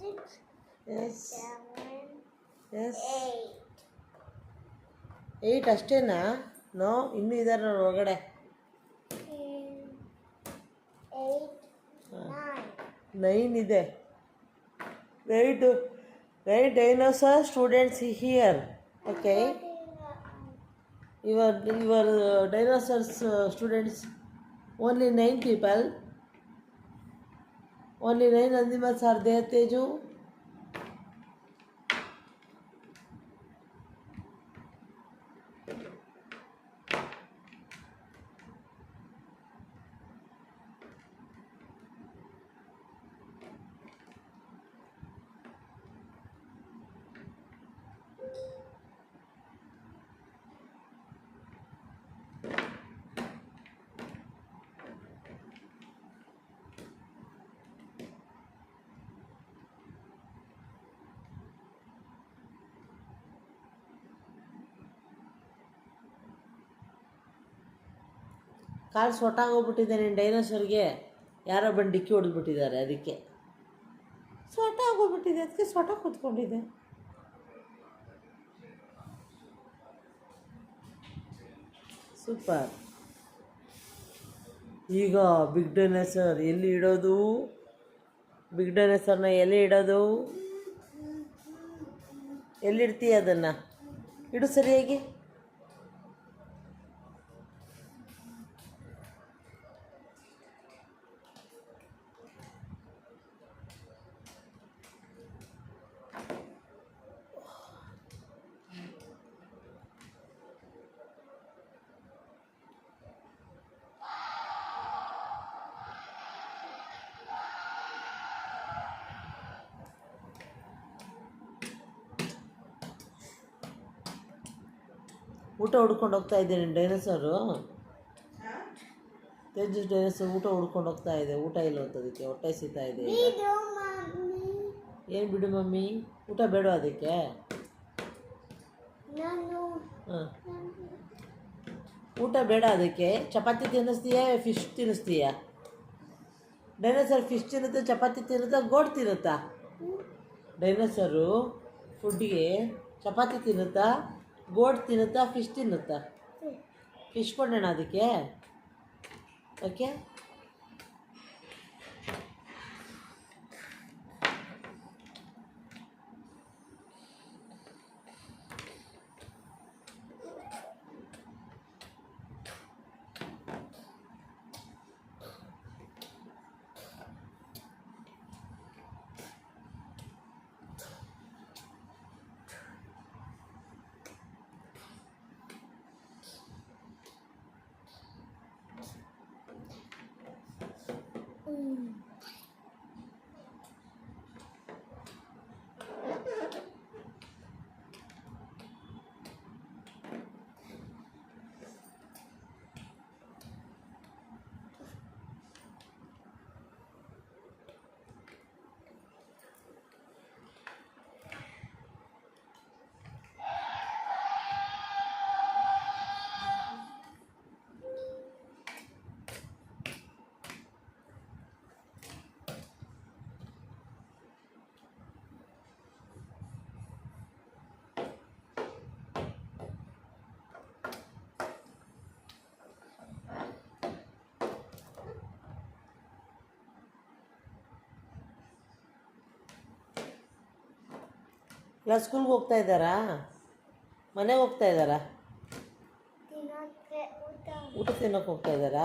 six, yes seven, yes eight. Eight ಅಷ್ಟೇನಾ? No ಇನ್ನೂ ಇದ್ದಾರೆ ನೋಡಿ ಒಳಗಡೆ. Ten, eight, nine. ನೈನ್ ಇದೆ. Night right dinosaur students here okay your your dinosaurs students only nine people only rain and the birds are there teju ಕಾಲು ಸೊಟ್ಟಾಗೋಗ್ಬಿಟ್ಟಿದೆ ನೀನು ಡೈನೋಸರ್ಗೆ. ಯಾರೋ ಬಂದು ಡಿಕ್ಕಿ ಹೊಡೆದ್ಬಿಟ್ಟಿದ್ದಾರೆ ಅದಕ್ಕೆ. ಸೊಟ್ಟ ಆಗೋಗ್ಬಿಟ್ಟಿದೆ ಅದಕ್ಕೆ ಸೊಟ್ಟ ಕೂತ್ಕೊಂಡಿದೆ ಸೂಪರ್. ಈಗ ಬಿಗ್ ಡೈನೋಸರ್ ಎಲ್ಲಿ ಇಡೋದು? ಬಿಗ್ ಡೈನೋಸರ್ನ ಎಲ್ಲಿ ಇಡೋದು? ಎಲ್ಲಿಡ್ತೀಯ ಅದನ್ನು? ಇಡು ಸರಿಯಾಗಿ. ಊಟ ಹುಡ್ಕೊಂಡು ಹೋಗ್ತಾ ಇದ್ದೀನಿ ಡೈನೋಸರು. ತೇಜಸ್ ಡೈನೋಸರ್ ಊಟ ಹುಡ್ಕೊಂಡು ಹೋಗ್ತಾ ಇದೆ. ಊಟ ಇಲ್ಲ ಅದಕ್ಕೆ ಹೊಟ್ಟೆ ಸೀತಾ ಇದೆ. ಏನು ಬಿಡು ಮಮ್ಮಿ? ಊಟ ಬೇಡ ಅದಕ್ಕೆ. ಹಾಂ. ಊಟ ಬೇಡ ಅದಕ್ಕೆ. ಚಪಾತಿ ತಿನ್ನಿಸ್ತೀಯಾ ಫಿಶ್ ತಿನ್ನಿಸ್ತೀಯಾ? ಡೈನೋಸರ್ ಫಿಶ್ ತಿನ್ನುತ್ತಾ ಚಪಾತಿ ತಿನ್ನುತ್ತಾ ಗೋಡ್ ತಿನ್ನುತ್ತಾ? ಡೈನೋಸರು ಫುಡ್ಗೆ ಚಪಾತಿ ತಿನ್ನುತ್ತಾ? ಗೋಡ್ ತಿನ್ನುತ್ತಾ ಫಿಶ್ ತಿನ್ನುತ್ತಾ? ಫಿಶ್ ಕೊಡೋಣ ಅದಕ್ಕೆ? ಓಕೆ 嗯。ಇಲ್ಲ ಸ್ಕೂಲ್ಗೆ ಹೋಗ್ತಾ ಇದ್ದಾರಾ? ಮನೆಗೆ ಹೋಗ್ತಾ ಇದ್ದಾರಾ? ಊಟ ತಿನ್ನೋಕೆ ಹೋಗ್ತಾ ಇದ್ದಾರಾ?